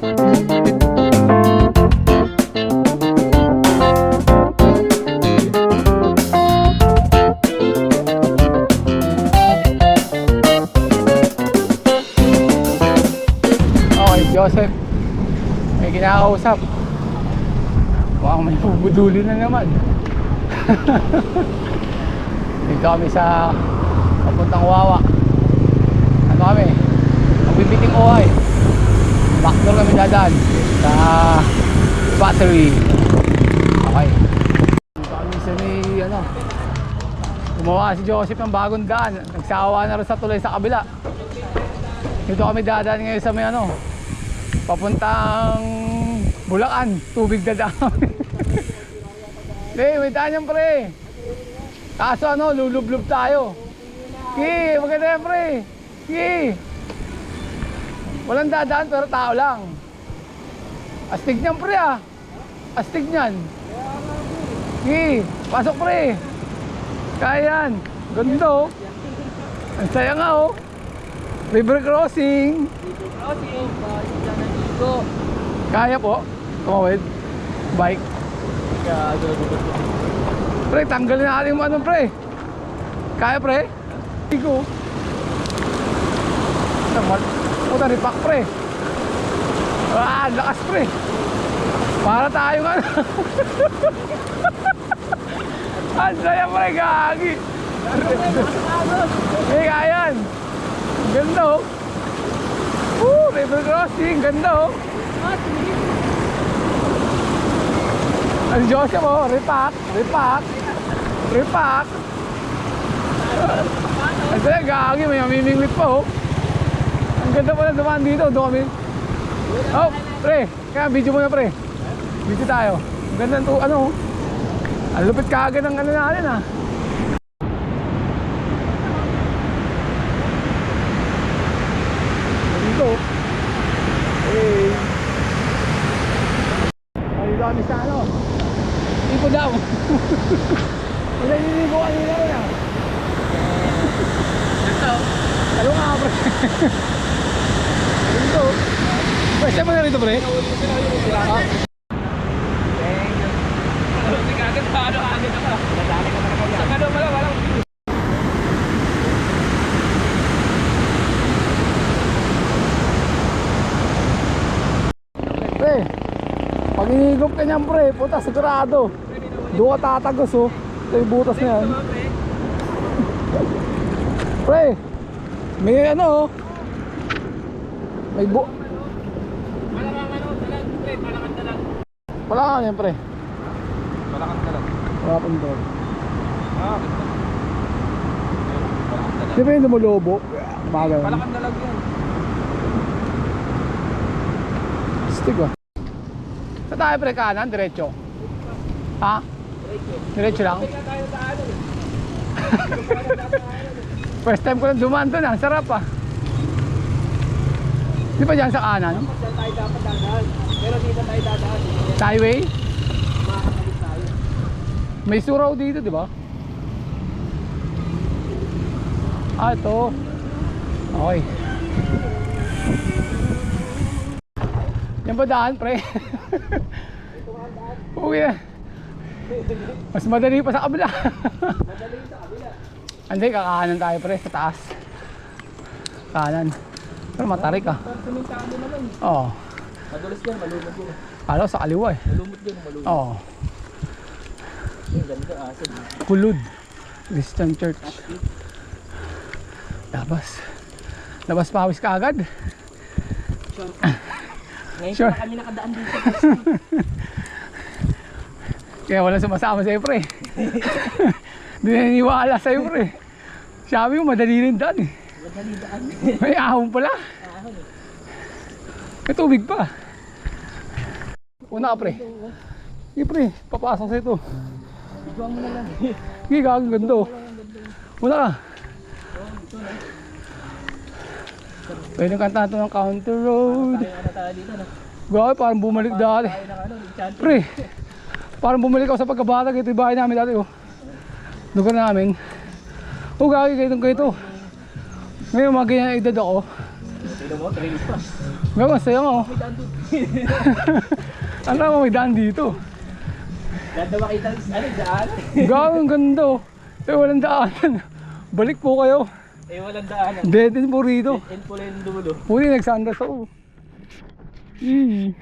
Joseph. May kinakausap. Mukhang may bubuduli na naman. Dito kami sa papuntang Wawa. Ano kami? Magbibiting ohay. Backdoor kami dadaan sa battery. Okay. Dito kami sa may ano. Gumawa si Joseph ng bagong daan. Nagsawa na rin sa tulay sa kabila. Dito kami dadaan ngayon sa may ano, papuntang Bulacan, tubig dami. Hey, may daan yan pre. Kaso ano, lulublob tayo. Ki, maganda yan pre. Ki. Walang dadaan pero tao lang. Astig niyan pre ah. Astig niyan. Ki, pasok pre. Kaya yan. Ganda oh. Ang saya nga oh. River crossing. Crossing, na dito. Kaya po. Tumawid. Bike. Pre, tanggalin natin yung ano pre. Kaya pre? Igo. Naman. Puta ripak pre. Ah, lakas pre. Para tayo ano. Ang saya pre, gagi. Eh, kaya yan. Ganda oh. Woo, river crossing. Ganda oh. Ang Joseph oh, repack, repack, repack. Ang talaga, gagi, may mamimingwit pa oh. Ang ganda pala dumaan dito, kami. Oh, pre, kaya video muna pre. Video tayo. Ang ganda to, ano. Ang lupit kaagad ng ano natin ah. Dito. Hey. Ay, dito kami sa ano. Ipo daw. Wala niligo kanina rin ah. Ano nga pre? Dito. First time mo na rito pre? Pre, pag inigop ka niyan pre, puta sigurado. Doon ka tatagos oh. Ito yung butas na yan. Pre, may ano oh. May bu... Wala ka yan pre. Malakang dalag. Wala pang doon. Ah, Di ba yung lumulobo? Bagal. Malakang dalag yan. Stig ah. Sa tayo pre kanan, diretso. Ha? Diretso lang? First time ko lang dumaan doon, ang sarap ah. Di ba dyan sa kanan? Diyan tayo dapat dadaan. Pero dito tayo dadaan. Highway? Makakabit tayo. May suraw dito, di ba? Ah, ito. Okay. Yan ba daan, pre? Uwi na. Mas madali pa sa kabila. Madali sa kabila. Hindi, kakanan tayo, pre, sa taas. Kanan. Pero matarik ah. Sumintaan mo naman. Oo. Madulas yan, malumot yun. Kala sa kaliwa eh. Malumot yun, malumot. Oo. Yung ganito, asin. Kulud. Christian Church. Labas. Labas pawis ka agad. Sure. Ngayon Sure. kami nakadaan dito. Kaya wala sumasama sa'yo, pre. Hindi na naniwala sa'yo, pre. Sabi mo, madali rin daan eh. Madali daan. May ahon pala. Ahon eh. May tubig pa. Una ka, pre. Sige, pre. Papasok sa ito. Ikaw mo na lang. Sige, gagawin ganda. oh. Una ka. Pwede kanta ito ng counter road. Grabe, parang bumalik dati. Ano. Pre, parang bumalik ako sa pagkabata. Ito yung bahay namin dati. Oh. Lugar namin. Oh, gagi kayo ganito. Ngayon, ganyan edad ako. Tignan mo, trail pa. Gawa, saya mo. May daan doon. Ano mo may daan dito? Ganda makita, ano, daan. Gawa, ang ganda. oh. Eh, walang daanan. Balik po kayo. Eh, walang daanan. Dead end po rito. And pula yung dulo. Huli, nagsandas ako. Ih.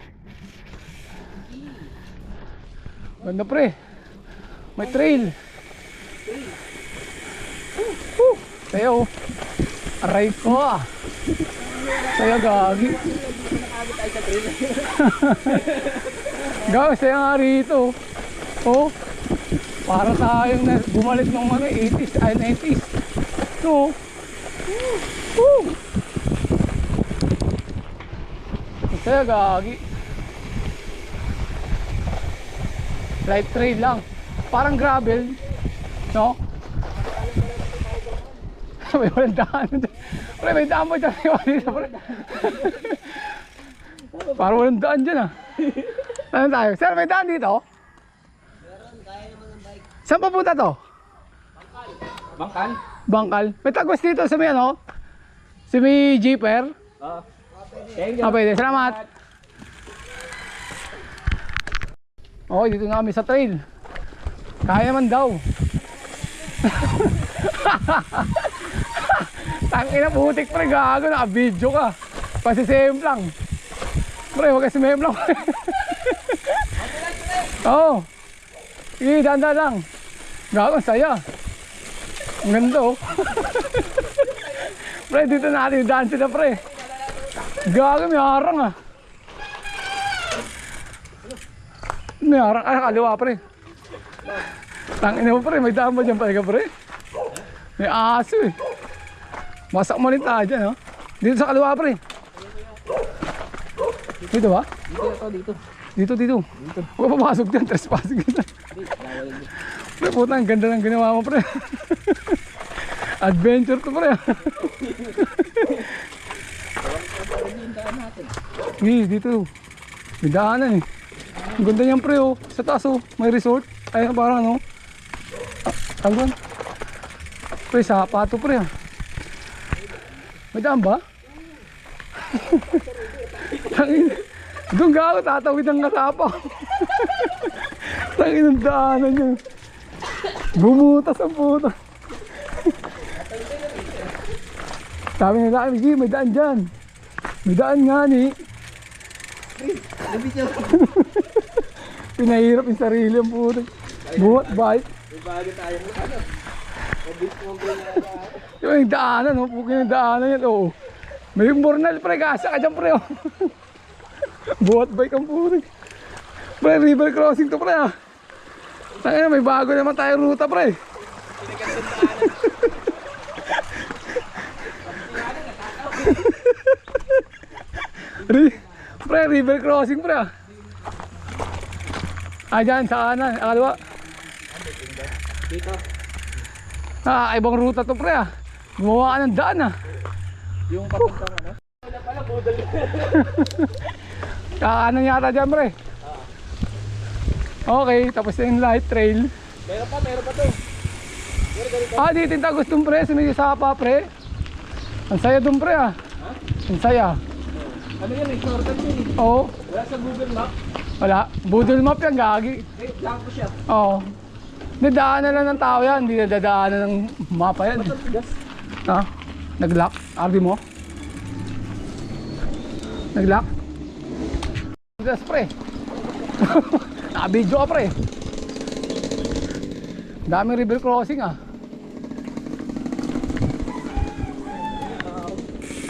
Ganda pre. May trail. Woo! Sayo. Aray ko ah. Sayo gagi. Gagi, sayo nga rito. Oh. Para tayong na bumalik ng mga 80s, ay 90s. No. Woo! Saya gagi. Light trail lang. Parang gravel. No? May walang daan. Pre, may daan mo dyan. Dito, pre. Parang walang daan dyan ah. Ano tayo? Sir, may daan dito? Saan papunta to? Bangkal? Bangkal. May tagos dito sa may ano? Si may jeeper. Oo. Thank you. Ah, pwede. Salamat. Okay, dito na kami sa trail. Kaya man daw. Tangina putik pre, gago na video ka. Pasisem lang. Pre, wag kasi mem lang. Oo. Oh. Sige, danda lang. Gago, saya. Ang ganda oh. pre, dito natin yung dance na pre. Gago, may harang ah. May harang, ah, kaliwa pre. Tangina mo pre, may ba dyan pala pre? May aso eh. Masak mo rin tayo dyan, oh. Dito sa kaliwa pre. Dito ba? Dito na to, dito. Dito, dito. Dito. Huwag papasok dyan, trespassing yun. Pre, puta, ang ganda ng ginawa mo pre. Adventure to pre. Hindi, dito. May daanan eh. Ang ganda niyan pre oh. Sa taas oh. May resort. Ay, parang ano. Ah, ano doon? Pre, sa pato pre ah. May daan ba? Doon ako tatawid ng katapa. Tangin ang daanan niya. Bumutas ang puta. Sabi nila, G, may daan dyan. May daan nga ni. Yun. Pinahirap yung sarili ang puta. Buhat bike. May bago tayo mo. Ano? Nabit mo na. Yung yung daanan, oh. Pukin yung daanan yan, oo. May bornal, pre. Gasa ka dyan, pre, oh. Buhat bike ang puta. Pre, river crossing to, pre, ah. Tangina, may bago naman tayo ruta, pre. Ri pre, river crossing, pre, ah. Ah, dyan, sa kanan, kaliwa. Dito. Ah, ibang ruta to, pre, ah. Gumawa ka ng daan, ah. Yung papuntang ano? Wala pala, budal. Kakanan yata dyan, pre. Okay, tapos na yung light trail. Meron pa, meron pa to. Ah, dito yung tagos dun, pre. Sumili sa pa, pre. Ang saya dun, pre, ah. Ang saya. Ano yan, may shortcut yun eh. Oo, Wala sa Google Map. wala. Budol map yan, gagi. Eh, lang ko siya. Oo. Hindi, daanan lang ng tao yan. Hindi na dadaanan ng mapa yan. Ba't ang tigas? Ha? Nag-lock? RV mo? Nag-lock? Gas, pre. Nakabidyo ka, pre. Daming river crossing, ah.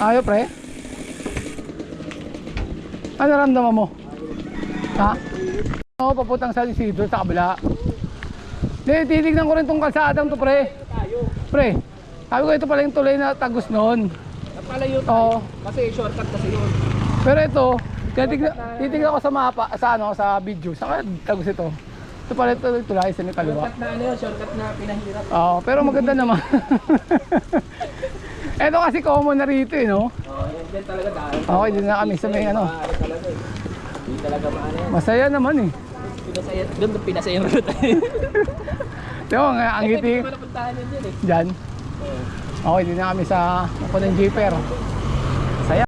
Ayaw, pre. Ano naramdaman mo? Ha? Oo, papuntang sa Isidro sa kabila. Hindi, titignan ko rin tong kalsadang to, pre. Pre, sabi ko ito pala yung tulay na tagos noon. Napalayo Oo. tayo. Kasi shortcut kasi yun. Pero ito, titignan, titignan ko sa mapa, sa ano, sa video. Sa tagos ito. Ito pala ito yung tulay sa kaliwa. Shortcut na ano yun, shortcut na pinahirap. Oo, pero maganda naman. ito kasi common na rito eh, no? Oo, yan dyan talaga dahil. Okay, din na kami sa may ano. Hindi talaga maano yan. Masaya naman eh. Pinasaya, doon pinasaya yung route. Diba, ang ngiti Hindi ko napuntahan yun dyan eh. dyan. Okay, din na kami sa ako ng jeeper.